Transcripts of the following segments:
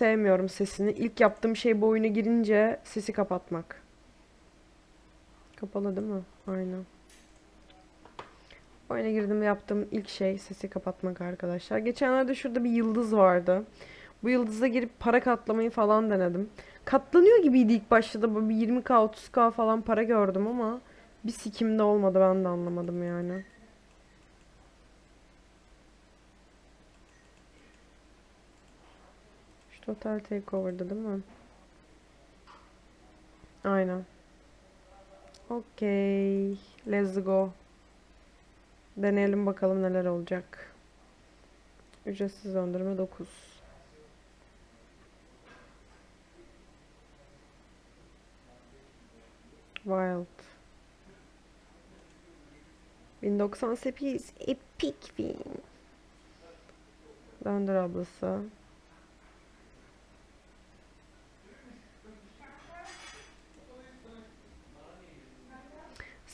sevmiyorum sesini. İlk yaptığım şey bu oyuna girince sesi kapatmak. Kapalı değil mi? Aynen. Oyuna girdim yaptığım ilk şey sesi kapatmak arkadaşlar. Geçenlerde şurada bir yıldız vardı. Bu yıldıza girip para katlamayı falan denedim. Katlanıyor gibiydi ilk başta da böyle bir 20k 30k falan para gördüm ama bir sikimde olmadı ben de anlamadım yani. Total Takeover'da değil mi? Aynen. Okey. Let's go. Deneyelim bakalım neler olacak. Ücretsiz döndürme 9. Wild. 1098 Epic Win. Döndür ablası.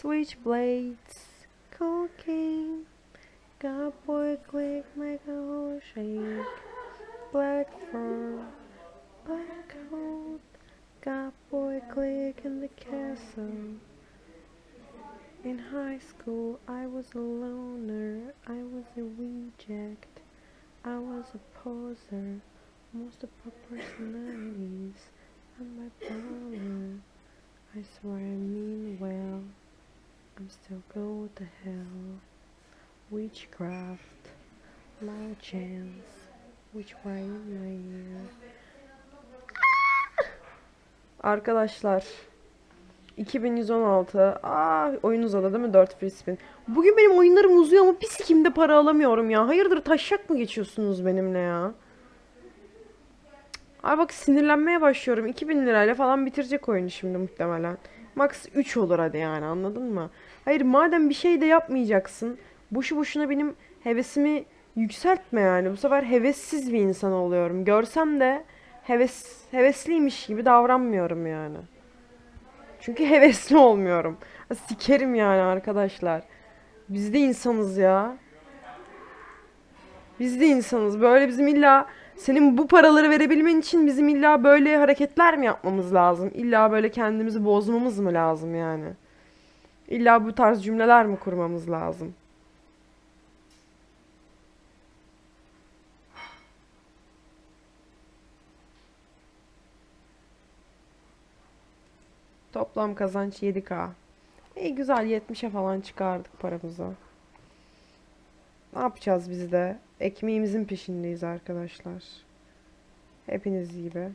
Switchblades, cocaine, cowboy click, make a whole shake. Black fur, black coat, cowboy click in the castle. In high school, I was a loner, I was a reject, I was a poser, most of my personalities, I'm bipolar. I swear I mean well. Still go the hell. Witchcraft, loud chance, which way my ear. Arkadaşlar 2116 Aa oyun uzadı değil mi? 4 free spin. Bugün benim oyunlarım uzuyor ama bir sikimde para alamıyorum ya? Hayırdır taşak mı geçiyorsunuz benimle ya? Ay bak sinirlenmeye başlıyorum. 2000 lirayla falan bitirecek oyunu şimdi muhtemelen Max 3 olur hadi yani anladın mı? Hayır madem bir şey de yapmayacaksın. Boşu boşuna benim hevesimi yükseltme yani. Bu sefer hevessiz bir insan oluyorum. Görsem de heves hevesliymiş gibi davranmıyorum yani. Çünkü hevesli olmuyorum. Sikerim yani arkadaşlar. Biz de insanız ya. Biz de insanız. Böyle bizim illa senin bu paraları verebilmen için bizim illa böyle hareketler mi yapmamız lazım? İlla böyle kendimizi bozmamız mı lazım yani? İlla bu tarz cümleler mi kurmamız lazım? Toplam kazanç 7K. İyi güzel 70'e falan çıkardık paramızı. Ne yapacağız biz de? Ekmeğimizin peşindeyiz arkadaşlar. Hepiniz gibi.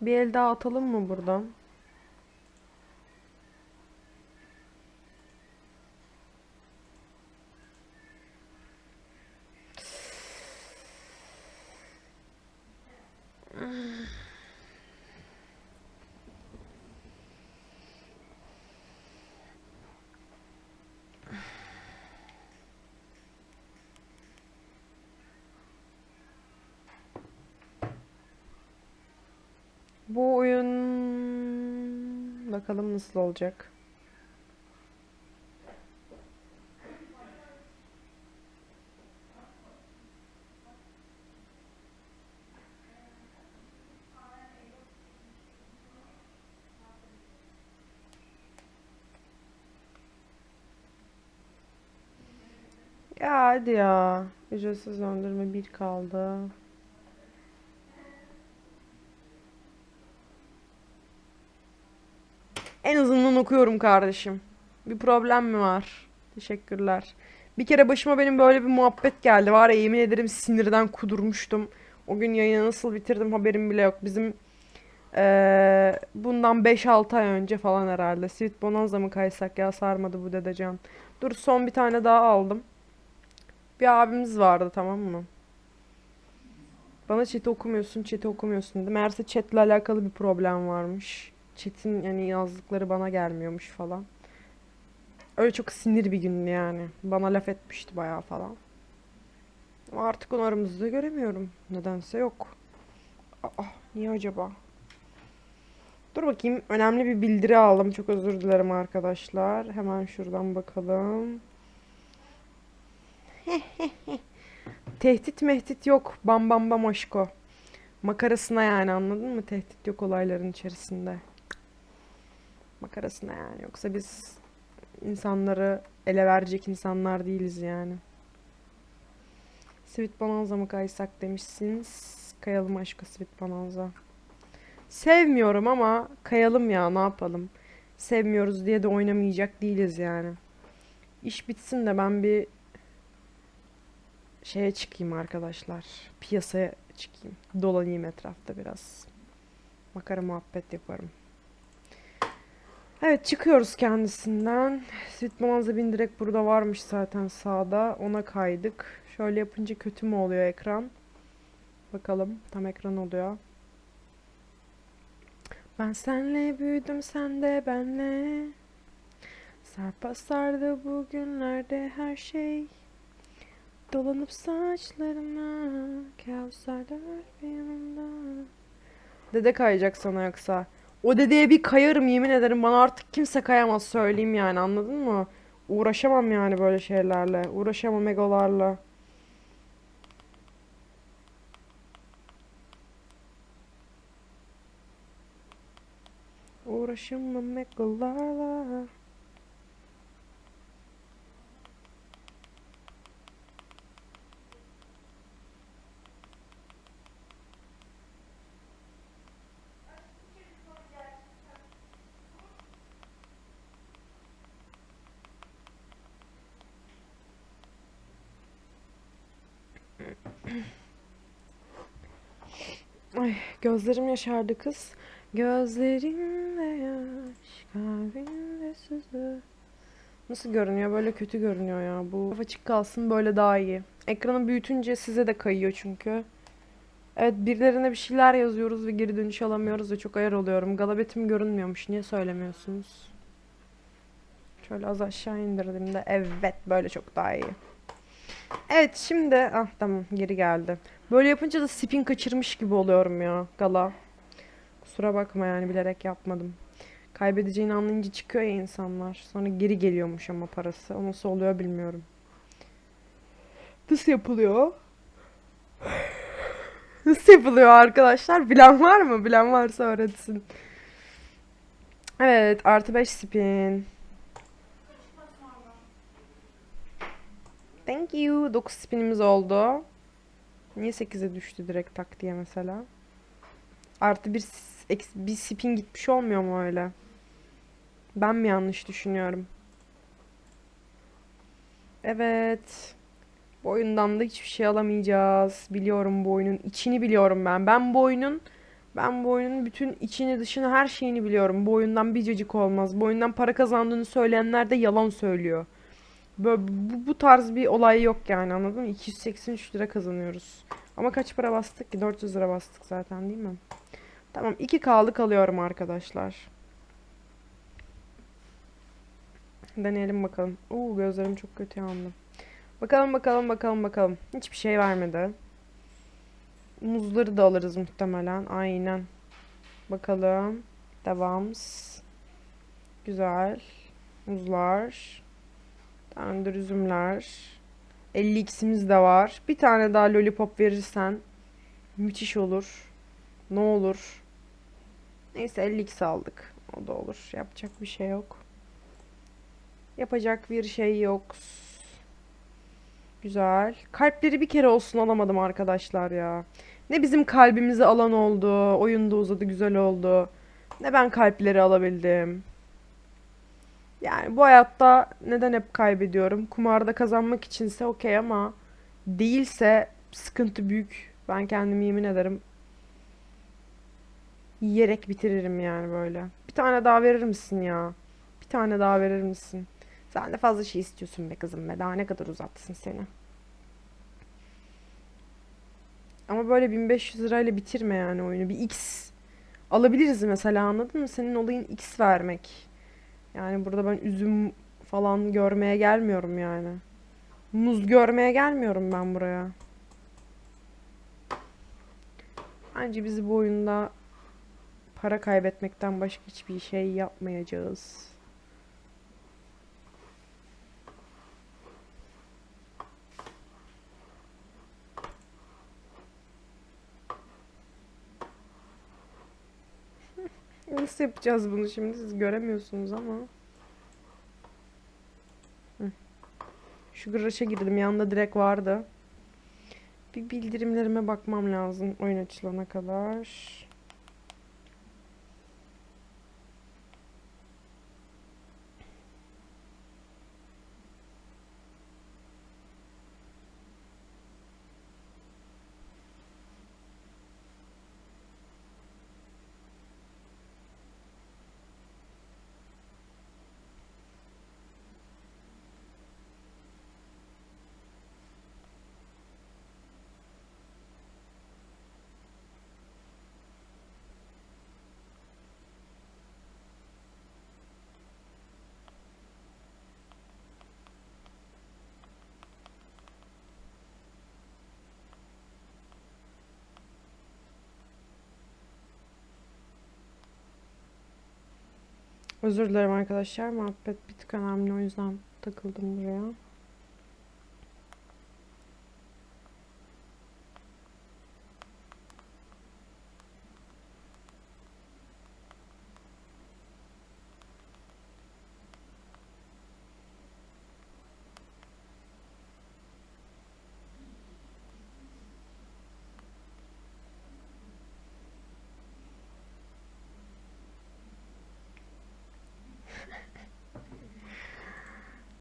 Bir el daha atalım mı buradan? Bu oyun bakalım nasıl olacak. Ya hadi ya. Ücretsiz döndürme bir kaldı. Okuyorum kardeşim. Bir problem mi var? Teşekkürler. Bir kere başıma benim böyle bir muhabbet geldi. Var ya yemin ederim sinirden kudurmuştum. O gün yayını nasıl bitirdim haberim bile yok. Bizim eee, bundan 5-6 ay önce falan herhalde. Sweet Bonanza mı kaysak ya sarmadı bu dedecan. Dur son bir tane daha aldım. Bir abimiz vardı tamam mı? Bana chat okumuyorsun, chat okumuyorsun dedi. Meğerse chatle alakalı bir problem varmış. Chat'in yani yazdıkları bana gelmiyormuş falan. Öyle çok sinir bir gündü yani. Bana laf etmişti bayağı falan. Ama artık onu aramızda göremiyorum. Nedense yok. Aa, niye acaba? Dur bakayım. Önemli bir bildiri aldım. Çok özür dilerim arkadaşlar. Hemen şuradan bakalım. Tehdit mehdit yok. Bam bam bam aşko. Makarasına yani anladın mı? Tehdit yok olayların içerisinde. Makarasına yani. Yoksa biz insanları ele verecek insanlar değiliz yani. Sweet Bonanza mı kaysak demişsiniz. Kayalım aşkı Sweet Bonanza. Sevmiyorum ama kayalım ya ne yapalım. Sevmiyoruz diye de oynamayacak değiliz yani. İş bitsin de ben bir şeye çıkayım arkadaşlar. Piyasaya çıkayım. Dolanayım etrafta biraz. Makara muhabbet yaparım. Evet çıkıyoruz kendisinden. Sweet bin direkt burada varmış zaten sağda. Ona kaydık. Şöyle yapınca kötü mü oluyor ekran? Bakalım. Tam ekran oluyor. Ben senle büyüdüm sen de benle. Sarpa sardı bugünlerde her şey. Dolanıp saçlarına Kevserler bir yanımda. Dede kayacak sana yoksa. O dedeye bir kayarım yemin ederim bana artık kimse kayamaz söyleyeyim yani anladın mı? Uğraşamam yani böyle şeylerle. Uğraşamam egolarla. Uğraşamam egolarla. Ay gözlerim yaşardı kız. Gözlerimde yaş, kalbimde sızı. Nasıl görünüyor? Böyle kötü görünüyor ya. Bu açık kalsın böyle daha iyi. Ekranı büyütünce size de kayıyor çünkü. Evet birilerine bir şeyler yazıyoruz ve geri dönüş alamıyoruz ve çok ayar oluyorum. Galabetim görünmüyormuş. Niye söylemiyorsunuz? Şöyle az aşağı indirdiğimde evet böyle çok daha iyi. Evet şimdi ah tamam geri geldi. Böyle yapınca da spin kaçırmış gibi oluyorum ya gala. Kusura bakma yani bilerek yapmadım. Kaybedeceğini anlayınca çıkıyor ya insanlar. Sonra geri geliyormuş ama parası. O nasıl oluyor bilmiyorum. Nasıl yapılıyor? Nasıl yapılıyor arkadaşlar? Bilen var mı? Bilen varsa öğretsin. Evet artı 5 spin. Thank you. 9 spinimiz oldu. Niye 8'e düştü direkt tak diye mesela? Artı bir, bir spin gitmiş olmuyor mu öyle? Ben mi yanlış düşünüyorum? Evet. Bu oyundan da hiçbir şey alamayacağız. Biliyorum bu oyunun içini biliyorum ben. Ben bu oyunun ben bu oyunun bütün içini dışını her şeyini biliyorum. Bu oyundan bir cacık olmaz. Bu oyundan para kazandığını söyleyenler de yalan söylüyor. Böyle, bu, bu tarz bir olay yok yani anladın mı? 283 lira kazanıyoruz. Ama kaç para bastık ki? 400 lira bastık zaten değil mi? Tamam 2K'lık alıyorum arkadaşlar. Deneyelim bakalım. Oo gözlerim çok kötü yandı. Bakalım bakalım bakalım bakalım. Hiçbir şey vermedi. Muzları da alırız muhtemelen. Aynen. Bakalım. Devam. Güzel. Muzlar. Tandır üzümler. 50x'imiz de var. Bir tane daha lollipop verirsen müthiş olur. Ne olur. Neyse 50x aldık. O da olur. Yapacak bir şey yok. Yapacak bir şey yok. Güzel. Kalpleri bir kere olsun alamadım arkadaşlar ya. Ne bizim kalbimizi alan oldu. Oyunda uzadı güzel oldu. Ne ben kalpleri alabildim. Yani bu hayatta neden hep kaybediyorum? Kumarda kazanmak içinse okey ama değilse sıkıntı büyük. Ben kendimi yemin ederim yiyerek bitiririm yani böyle. Bir tane daha verir misin ya? Bir tane daha verir misin? Sen de fazla şey istiyorsun be kızım be. Daha ne kadar uzatsın seni. Ama böyle 1500 lirayla bitirme yani oyunu. Bir X alabiliriz mesela anladın mı? Senin olayın X vermek. Yani burada ben üzüm falan görmeye gelmiyorum yani. Muz görmeye gelmiyorum ben buraya. Bence bizi bu oyunda Para kaybetmekten başka hiçbir şey yapmayacağız. Nasıl yapacağız bunu şimdi? Siz göremiyorsunuz ama. Şu Graş'a girdim. Yanında direkt vardı. Bir bildirimlerime bakmam lazım oyun açılana kadar. Özür dilerim arkadaşlar. Muhabbet bir tık önemli o yüzden takıldım buraya.